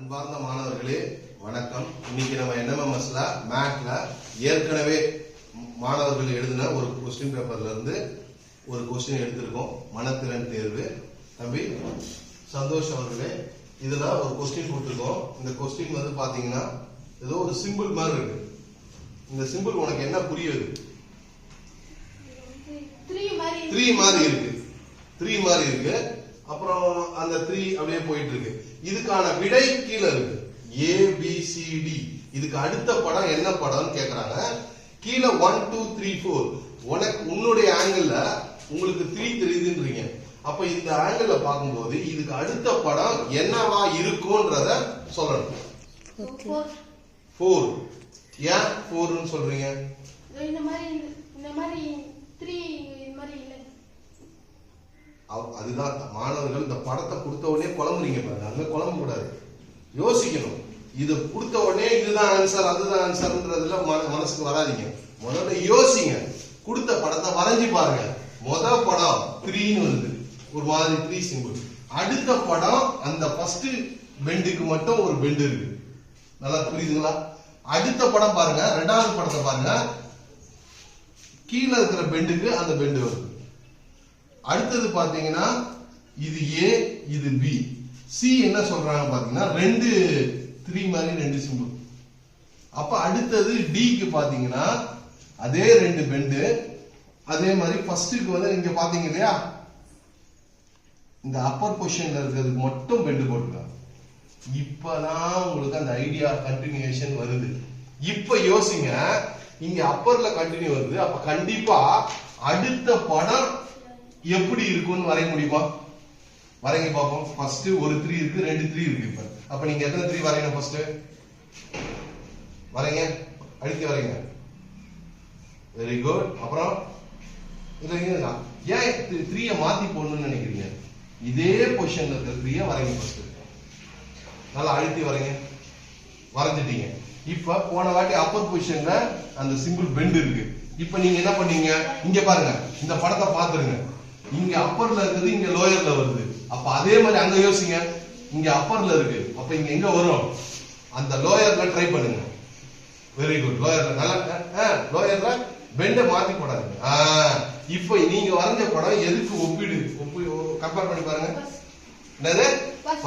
அன்பார்ந்த மாணவர்களே வணக்கம். இன்னைக்கு நம்ம என்எம்எம்எஸ்ல மேத்ல ஏற்கனவே மாணவர்கள் எழுதின ஒரு கொஸ்டின் பேப்பர்ல இருந்து ஒரு கொஸ்டின் எடுத்திருக்கோம். மனத்திறன் தேர்வு. தம்பி சந்தோஷ் அவர்களே இதுல ஒரு கொஸ்டின் கொடுத்துருக்கோம். இந்த கொஸ்டின் வந்து பாத்தீங்கன்னா ஏதோ ஒரு சிம்பிள் மாதிரி இருக்கு. இந்த சிம்பிள் உனக்கு என்ன புரியுது? த்ரீ மாதிரி இருக்கு. த்ரீ மாதிரி இருக்கு. அப்புறம் அந்த த்ரீ அப்படியே போயிட்டு இருக்கு. இதுக்கான விடை கீழே இருக்கு. ஏ பி சி டி இதுக்கு அடுத்த படம் என்ன படம்னு கேக்குறாங்க. கீழே ஒன் டூ த்ரீ ஃபோர் உனக்கு உன்னுடைய ஆங்கிள் உங்களுக்கு த்ரீ தெரியுதுன்றீங்க. அப்ப இந்த ஆங்கிள் பார்க்கும்போது இதுக்கு அடுத்த படம் என்னவா இருக்கும்ன்றத சொல்லணும். ஃபோர் ஏன் ஃபோர்னு சொல்றீங்க? இந்த மாதிரி இந்த மாதிரி த்ரீ இது மாதிரி இல்லை அவ- அதுதான் மாணவர்கள் இந்த படத்தை கொடுத்த உடனே குழம்புறீங்க பாருங்க. அதுல குழம்பு கூடாது யோசிக்கணும். இது கொடுத்த உடனே இதுதான் ஆன்சர் அதுதான் ஆன்சர்ன்றதுல மன- மனசுக்கு வராதீங்க. முதல்ல யோசிங்க. கொடுத்த படத்தை வரைஞ்சி பாருங்க. முத படம் த்ரீன்னு வருது. ஒரு மாதிரி த்ரீ சிம்பிள். அடுத்த படம் அந்த ஃபர்ஸ்ட் பெண்டுக்கு மட்டும் ஒரு பெண்டு இருக்கு. நல்லா புரியுதுங்களா? அடுத்த படம் பாருங்க. ரெண்டாவது படத்தை பாருங்க. கீழே இருக்கிற பெண்டுக்கு அந்த பெண்டு வருது. அடுத்தது பாத்தீங்கன்னா இது ஏ இது பி சி என்ன சொல்றாங்க பாத்தீங்கன்னா ரெண்டு த்ரீ மாதிரி ரெண்டு சிம்பிள் அப்ப அடுத்தது டிக்கு பாத்தீங்கன்னா அதே ரெண்டு பெண்டு அதே மாதிரி ஃபர்ஸ்ட்டுக்கு வந்து நீங்க பாத்தீங்க இல்லையா? இந்த அப்பர் பொசிஷன்ல இருக்கிறதுக்கு மட்டும் பெண்டு போட்டுருக்காங்க இப்பதான் உங்களுக்கு அந்த ஐடியா கண்டினியூஷன் வருது. இப்ப யோசிங்க இங்க அப்பர்ல கண்டினியூ வருது. அப்ப கண்டிப்பா அடுத்த படம் எப்படி இருக்கும்னு வரைய முடியுமா? வரைங்க பார்ப்போம். ஃபர்ஸ்ட் ஒரு த்ரீ இருக்கு ரெண்டு த்ரீ இருக்கு இப்ப. அப்ப நீங்க எத்தனை த்ரீ வரையணும் ஃபர்ஸ்ட் வரைங்க. அழுத்தி வரைங்க. வெரி குட் அப்புறம் இல்ல ஏன் த்ரீய மாத்தி போடணும்னு நினைக்கிறீங்க? இதே பொசிஷன்ல இருக்கிற த்ரீய வரைங்க ஃபர்ஸ்ட் நல்லா அழுத்தி வரைங்க. வரைஞ்சிட்டீங்க. இப்ப போன வாட்டி அப்பர் பொசிஷன்ல அந்த சிம்பிள் பெண்ட் இருக்கு. இப்ப நீங்க என்ன பண்ணீங்க? இங்க பாருங்க. இந்த படத்தை பாத்துருங்க இங்க அப்பர்ல இருக்குது இங்க லோயர்ல வருது. அப்ப அதே மாதிரி அங்க யோசிங்க. இங்க அப்பர்ல இருக்கு. அப்ப இங்க எங்க வரும்? அந்த லோயர்ல ட்ரை பண்ணுங்க. வெரி குட் லோயர்ல நல்லா லோயர்ல பெண்டை மாத்தி போடாதீங்க. ஆ, இப்ப நீங்க வரைஞ்ச படம் எதுக்கு ஒப்பிடு? ஒப்பி கம்பேர் பண்ணி பாருங்க. என்னது?